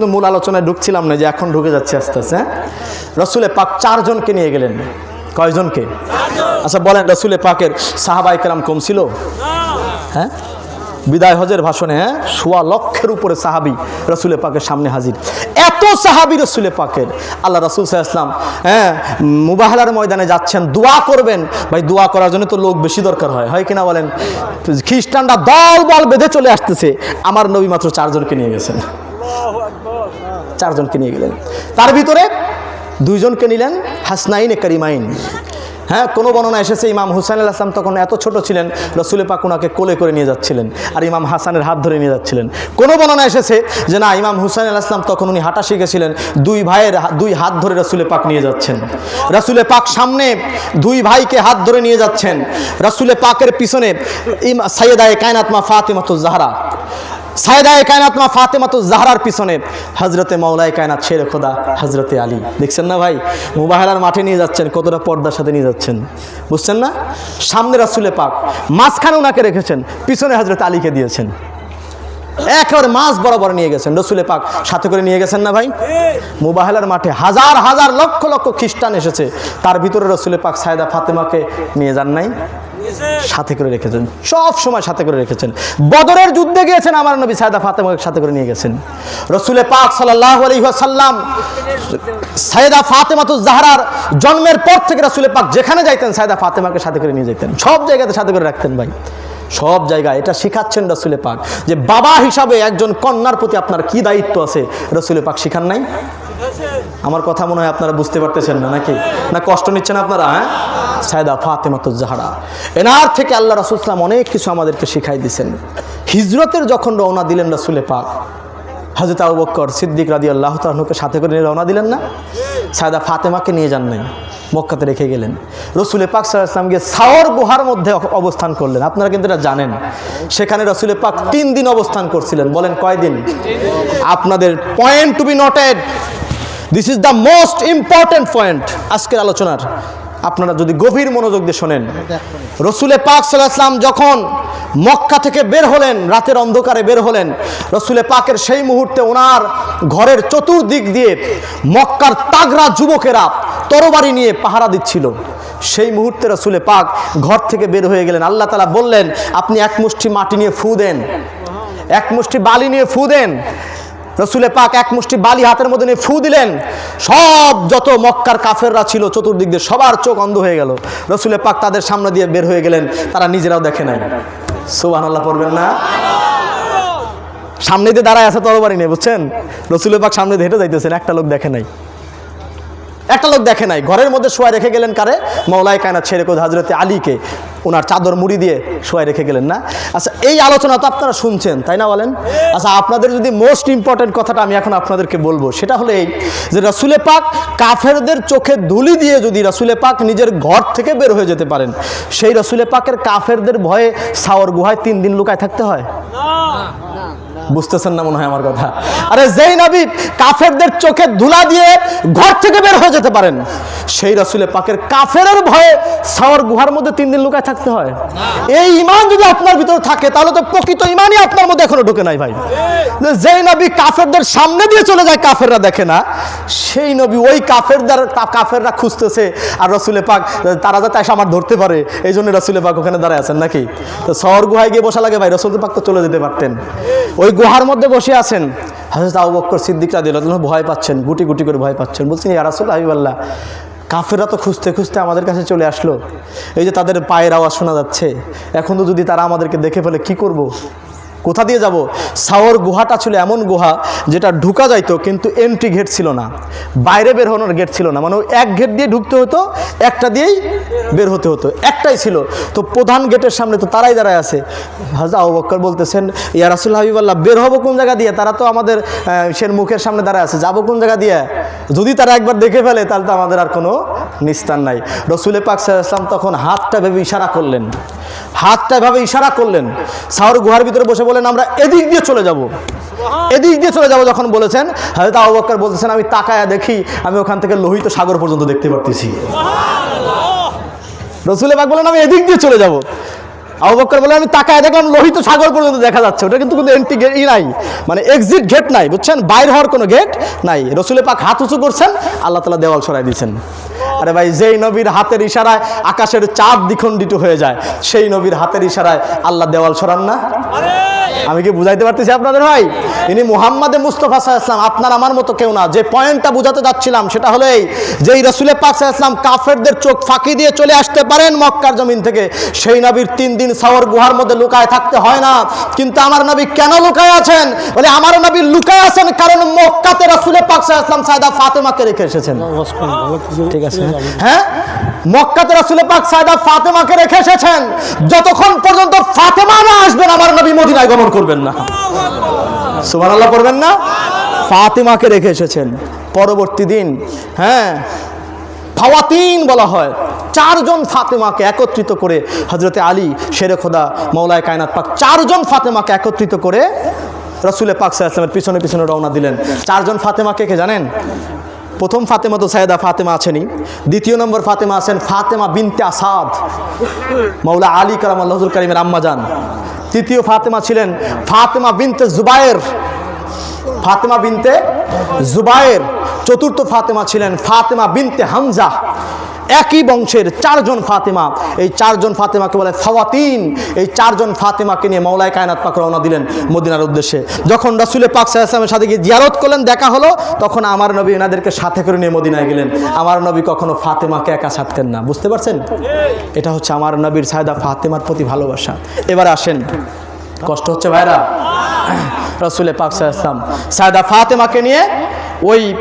কিন্তু মূল আলোচনায় ঢুকছিলাম না যে এখন ঢুকে যাচ্ছে আস্তে আস্তে হ্যাঁ? রসুলে পাক চারজনকে নিয়ে গেলেন। কয়জনকে? আচ্ছা বলেন, রসুলে পাকের সাহাবাই কেরাম কম ছিল? হ্যাঁ? বিদায় হজের ভাষণে হ্যাঁ? সোয়া লক্ষের উপরে সাহাবি রসুলে পাকের সামনে হাজির। এত সাহাবি রসুলে পাকের। আল্লাহ রসুল সাহা হ্যাঁ মুবাহলার ময়দানে যাচ্ছেন, দোয়া করবেন। ভাই, দোয়া করার জন্য তো লোক বেশি দরকার হয় হয় কিনা বলেন? খ্রিস্টানরা দল বল বেঁধে চলে আসতেছে। আমার নবী মাত্র চারজনকে নিয়ে গেছেন। চারজনকে নিয়ে গেলেন। তার ভিতরে দুইজনকে নিলেন হাসনাইন করিমাইন। হ্যাঁ কোনো বর্ণনা এসেছে ইমাম হুসাইন আল আসলাম তখন এত ছোট ছিলেন, রসুলে পাক ওনাকে কোলে করে নিয়ে যাচ্ছিলেন আর ইমাম হাসানের হাত ধরে নিয়ে যাচ্ছিলেন। কোনো বর্ণনা এসেছে যে না, ইমাম হুসাইন আল আসলাম তখন উনি হাঁটা শিখেছিলেন, দুই ভাইয়ের দুই হাত ধরে রসুলে পাক নিয়ে যাচ্ছেন। রসুলে পাক সামনে দুই ভাইকে হাত ধরে নিয়ে যাচ্ছেন। রসুলে পাকের পিছনে ইম সাইয়েদায় কায়নাতমা ফাতেমাতু জাহরা সায়দায় কায়নাত মা ফাতেমা ফাতেমাতু জাহরার পিছনে। হজরতে মৌলায় কায়নাত ছেড়ে খোদা হজরতে আলী। দেখছেন না ভাই? মুবাহালার মাঠে নিয়ে যাচ্ছেন, কতটা পর্দার সাথে নিয়ে যাচ্ছেন। বুঝছেন না? সামনে রাসুলে পাক। মাঝখানে ওনাকে রেখেছেন, পিছনে হজরত আলীকে দিয়েছেন। একেবারে মাছ বরাবর নিয়ে গেছেন রসুলে পাক। সাথে করে নিয়ে গেছেন না ভাই? মুবাহেলার মাঠে হাজার হাজার লক্ষ লক্ষ খ্রিস্টান এসেছে। তার ভিতরে রসুলে পাক সায়দা ফাতেমাকে নিয়ে যান নাই। সাথে করে রেখেছেন, সব সময় সাথে করে রেখেছেন। বদরের যুদ্ধে গিয়েছেন আমার নবী সায়দা ফাতেমাকে সাথে করে নিয়ে গেছেন। রসুলে পাক সাল্লাহ আলহিহাসাল্লাম সায়দা ফাতেমাতু জাহরার জন্মের পর থেকে রসুলে পাক যেখানে যাইতেন, সায়দা ফাতেমাকে সাথে করে নিয়ে যেতেন সব জায়গাতে সাথে করে রাখতেন ভাই। সব জায়গায় এটা শিখাচ্ছেন রসুলে পাক যে বাবা হিসাবে একজন কন্যার প্রতি আপনার কি দায়িত্ব আছে? রসুলে পাক শিখান নাই? আমার কথা মনে হয় আপনারা বুঝতে পারতেছেন না নাকি? না, কষ্ট নিচ্ছেন আপনারা হ্যাঁ? সায়দা ফাতেমাতুজ জাহারা। এনার থেকে আল্লাহ রসুলাম অনেক কিছু আমাদেরকে শিখাই দিয়েছেন। হিজরতের যখন রওনা দিলেন রসুলে পাক হজরত আবু বক্কর সিদ্দিক রাদি আল্লাহ তাহনুকে সাথে করে নিয়ে রওনা দিলেন না? সায়দা ফাতেমাকে নিয়ে যান নাই, মক্কাতে রেখে গেলেন। রসুলে পাক সাল্লাম গিয়ে সাওর গুহার মধ্যে অবস্থান করলেন। আপনারা কিন্তু এটা জানেন। সেখানে রসুলে পাক তিন দিন অবস্থান করছিলেন। বলেন কয়দিন? আপনাদের point to be noted this is the most important point আজকের আলোচনার। আপনারা যদি গভীর মনোযোগ দিয়ে শোনেন, রসুলে পাক সাল্লাম যখন মক্কা থেকে বের হলেন, রাতের অন্ধকারে বের হলেন, রসুলে পাকের সেই মুহূর্তে ওনার ঘরের চতুর্দিক দিয়ে মক্কার তাগরা যুবকেরা তরবারি নিয়ে পাহারা দিচ্ছিল। সেই মুহূর্তে রসুলে পাক ঘর থেকে বের হয়ে গেলেন। আল্লাহ তালা বললেন, আপনি এক মুষ্টি মাটি নিয়ে ফু দেন, এক মুষ্টি বালি নিয়ে ফু দেন রসুলে পাক এক মুষ্টি বালি হাতের মধ্যে নিয়ে ফু দিলেন। সব যত মক্কার কাফেররা ছিল, চতুর্দিক দিয়ে সবার চোখ অন্ধ হয়ে গেল। রসুলে পাক তাদের সামনে দিয়ে বের হয়ে গেলেন, তারা নিজেরাও দেখে নাই সুবাহ আল্লাহ পড়বেন না? সামনে দিয়ে দাঁড়ায় আছে তরবারি নেই বুঝছেন? রসুলে পাক সামনে দিয়ে হেঁটে যাইতেছেন, একটা লোক দেখে নাই। একটা লোক দেখে নাই, ঘরের মধ্যে শোয়া রেখে গেলেন কারে? মৌলায় কায়না ছেড়ে কোদ হাজরতে আলীকে। ওনার চাদর মুড়ি দিয়ে শোয়াই রেখে গেলেন না? আচ্ছা এই আলোচনা তো আপনারা শুনছেন, তাই না বলেন? আচ্ছা আপনাদের যদি মোস্ট ইম্পর্টেন্ট কথাটা আমি এখন আপনাদেরকে বলব, সেটা হলো এই যে রাসুলে পাক কাফেরদের চোখে ধুলি দিয়ে যদি রাসুলে পাক নিজের ঘর থেকে বের হয়ে যেতে পারেন, সেই রাসুলে পাকের কাফেরদের ভয়ে সাওয়ার গুহায় তিন দিন লুকায় থাকতে হয়? বুঝতেছেন না মনে হয় আমার কথা? আরে যেই নবী কাফেরদের চোখে ধুলা দিয়ে ঘর থেকে বের হয়ে যেতে পারেন, সেই রসুলে পাকের কাফেরের ভয়ে সাওয়ার গুহার মধ্যে তিন দিন লুকায় থাকতে হয়। এই ইমান যদি আপনার ভিতরে থাকে, তাহলে তো প্রকৃত ইমানই আপনার মধ্যে এখনও ঢুকে নাই ভাই। যেই নবী কাফেরদের সামনে দিয়ে চলে যায়, কাফেররা দেখে না, সেই নবী ওই কাফেরদের কাফেররা খুঁজতেছে, আর রসুলে পাক, তারা যাতে এসে আমার ধরতে পারে, এই জন্য রসুলে পাক ওখানে দাঁড়ায় আছেন নাকি? তো শহর গুহায় গিয়ে বসা লাগে ভাই রসুল পাক তো চলে যেতে পারতেন। ওই গুহার মধ্যে বসে আছেন। হাজরত আবু বক্কর সিদ্দিকরা দিল ভয় পাচ্ছেন, গুটি গুটি করে ভয় পাচ্ছেন। বলছেন ইয়ারাসুল হাবিবাল্লাহ, কাফেররা তো খুঁজতে খুঁজতে আমাদের কাছে চলে আসলো। এই যে তাদের পায়ের আওয়াজ শোনা যাচ্ছে। এখন তো যদি তারা আমাদেরকে দেখে ফেলে, কি করব। কোথা দিয়ে যাব? সাওর গুহাটা ছিল এমন গুহা যেটা ঢুকা যাইতো কিন্তু এন্ট্রি গেট ছিল না। বাইরে বের হওয়ার গেট ছিল না। মানে এক গেট দিয়ে ঢুকতে হতো, একটা দিয়েই বের হতে হতো। একটাই ছিল। তো প্রধান গেটের সামনে তো তারাই দাঁড়ায় আছে। হাজা বক্কর বলতেছেন, ইয়া রাসুল হাবিবাল্লাহ, বের হব কোন জায়গা দিয়ে? তারা তো আমাদের সের মুখের সামনে দাঁড়ায় আছে। যাব কোন জায়গা দিয়ে? যদি তারা একবার দেখে ফেলে, তাহলে তো আমাদের আর কোনো নিস্তার নাই। রসুলে পাক সাল্লাম তখন হাতটা ভেবে ইশারা করলেন। হাতটা এভাবে ইশারা করলেন। সাহর গুহার ভিতরে বসে বলেন আমরা এদিক দিয়ে চলে যাব। এদিক দিয়ে চলে যাব যখন বলেছেন হয়তো আবু বক্কর বলতেছেন আমি তাকায়া দেখি আমি ওখান থেকে লোহিত সাগর পর্যন্ত দেখতে পারতেছি। রসুলে পাক বলেন আমি এদিক দিয়ে চলে যাব। আবু বকর বলে আমি তাকায় দেখলাম লোহিত সাগর পর্যন্ত দেখা যাচ্ছে। ওটা কিন্তু কোনো এন্ট্রি গেট ই নাই মানে এক্সিট গেট নাই বুঝছেন? বাইর হওয়ার কোনো গেট নাই। রসুলে পাক হাত উঁচু করছেন আল্লাহ তালা দেওয়াল সরাই দিয়েছেন। আরে ভাই যেই নবীর হাতের ইশারায় আকাশের চাঁদ দ্বিখণ্ডিত হয়ে যায় সেই নবীর হাতের ইশারায় আল্লাহ দেওয়াল সরান না? আমি কি বুঝাইতে পারতেছি আপনাদের ভাই? ইনি মুহাম্মাদে মুস্তফা সাহা আপনার আমার মতো কেউ না। যে পয়েন্টটা বুঝাতে যাচ্ছিলাম সেটা হলো এই যে এই রসুলের পাক সাহা কাফেরদের চোখ ফাঁকি দিয়ে চলে আসতে পারেন মক্কার জমিন থেকে সেই নবীর তিন দিন সাওয়ার গুহার মধ্যে লুকায় থাকতে হয় না। কিন্তু আমার নবী কেন লুকায় আছেন? বলে আমার নবী লুকায় আছেন কারণ মক্কাতে রসুলের পাক সাহা সায়দা ফাতেমাকে রেখে এসেছেন। ঠিক আছে। হ্যাঁ? মক্কাতে রাসুলে পাক সায়দা ফাতেমাকে রেখে এসেছেন। যতক্ষণ পর্যন্ত ফাতেমা না আসবেন আমার নবী মদিনায় গমন করবেন না। সুবহানাল্লাহ করবেন না? ফাতেমাকে রেখে এসেছেন। পরবর্তী দিন হ্যাঁ ফাওয়াতিন বলা হয়। চারজন ফাতেমাকে একত্রিত করে হজরতে আলী শেরে খোদা মৌলায় কায়নাত পাক চারজন ফাতেমাকে একত্রিত করে রসুলে পাক সাল্লামের পিছনে পিছনে রওনা দিলেন। চারজন ফাতেমাকে কে জানেন? প্রথম ফাতেমা তো সায়দা ফাতেমা আছেনই। দ্বিতীয় নম্বর ফাতেমা আছেন ফাতেমা বিনতে আসাদ মৌলা আলী কালাম আল্লাহুল করিমের আম্মা যান তৃতীয় ফাতেমা ছিলেন ফাতেমা বিনতে জুবায়ের। ফাতেমা বিনতে জুবায়ের। চতুর্থ ফাতেমা ছিলেন ফাতেমা বিনতে হামজা। একই বংশের চারজন ফাতেমা। এই চারজন ফাতেমাকে বলে ফাওয়াতিন এই চারজন ফাতেমাকে নিয়ে মৌলায় কায়নাত পাক রওনা দিলেন মদিনার উদ্দেশ্যে। যখন রসুলের পাক সাহেবের সাথে গিয়ে জিয়ারত করলেন, দেখা হলো, তখন আমার নবী এনাদেরকে সাথে করে নিয়ে মদিনায় গেলেন। আমার নবী কখনো ফাতেমাকে একা ছাড়তেন না। বুঝতে পারছেন? এটা হচ্ছে আমার নবীর সায়দা ফাতেমার প্রতি ভালোবাসা। এবার আসেন। কষ্ট হচ্ছে ভাইরা। রসুলের পাক সাহেব সায়দা ফাতেমাকে নিয়ে ওই